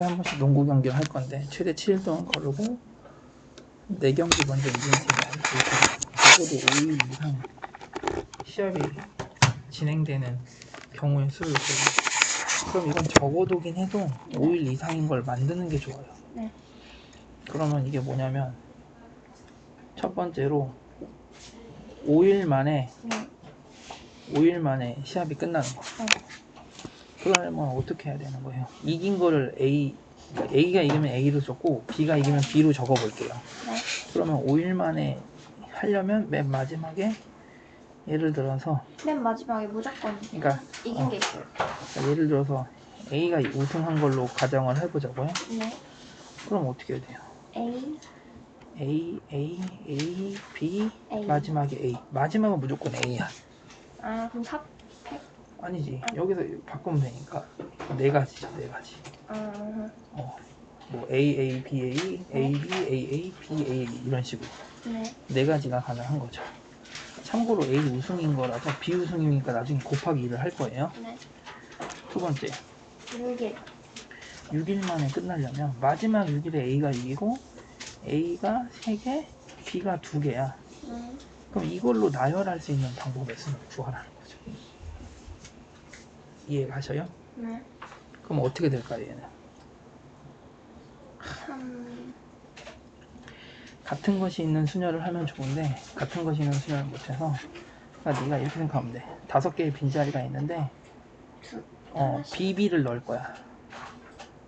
한 번씩 농구 경기를 할 건데 최대 7일 동안 거르고 4경기 먼저 이긴 팀이 적어도 5일 이상 시합이 진행되는 경우의 수를 재요. 그럼 이건 적어도긴 해도 5일 이상인 걸 만드는 게 좋아요. 네. 그러면 이게 뭐냐면 첫 번째로 5일 만에 네. 5일 만에 시합이 끝나는 거. 네. 그러려면 어떻게 해야 되는 거예요? 이긴 거를 A, A가 이기면 A로 적고 B가 이기면 B로 적어 볼게요. 네. 그러면 5일 만에 하려면 맨 마지막에 예를 들어서 맨 마지막에 무조건 그러니까 이긴 어. 게 있어요. 그러니까 예를 들어서 A가 우승한 걸로 가정을 해보자고요. 네. 그럼 어떻게 해야 돼요? A, A, A, A, B, A. 마지막에 A. 마지막은 무조건 A야. 아 그럼 4, 아니지. 여기서 바꾸면 되니까 네 가지죠, 네 가지. 아, 어, 뭐 A, A, B, A, A, B, A, A, B, A 이런 식으로 네. 네 가지가 가능한 거죠. 참고로 A 우승인 거라서 B 우승이니까 나중에 곱하기 2를 할 거예요. 네. 두 번째, 6일. 6일 만에 끝나려면 마지막 6일에 A가 이기고 A가 3개, B가 2개야. 음, 그럼 이걸로 나열할 수 있는 방법을 쓰는 구하라는 거죠. 이해가셔요? 네. 그럼 어떻게 될까요, 얘는? 3, 같은 것이 있는 수녀를 하면 좋은데 같은 것이 있는 수녀를 못해서 그러니까 네가 이렇게 생각하면 돼. 다섯 개의 빈자리가 있는데 두, 어. BB를 넣을 거야.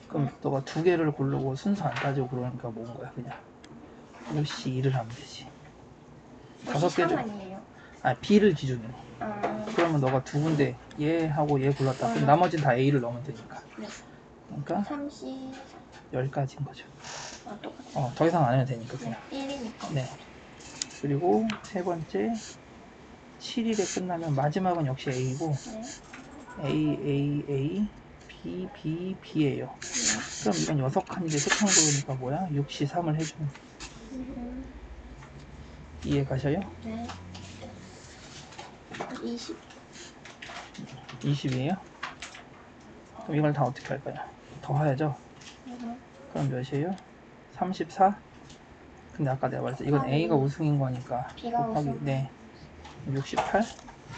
그럼 너가 두 개를 고르고 순서 안 따지고 그러니까 뭔 거야 그냥 5C 2를 하면 되지. 다섯 개를- 3 아니에요? 아 B를 기준으로. 아, 그러면 너가 두 군데 얘 하고 얘 골랐다. 그럼 음. 나머지는 다 A를 넣으면 되니까. 네. 그러니까 3C, 10가지인 거죠. 아, 똑같아. 어, 더 이상 안 해도 되니까 네. 그냥. 1이니까. 네. 그리고 세 번째 7일에 끝나면 마지막은 역시 A고 네. A, A, A, B, B, B예요. 네. 그럼 이건 여섯 칸인데 세칸 고르니까 뭐야? 6시 3을 해주는 음, 이해 가셔요? 네. 20. 20이에요? 그럼 이걸 다 어떻게 할까요? 더해야죠. 음, 그럼 몇이에요? 34? 근데 아까 내가 말했죠. 이건 아, A가 네. 우승인 거니까 B가 곱하기 우승. 네 68?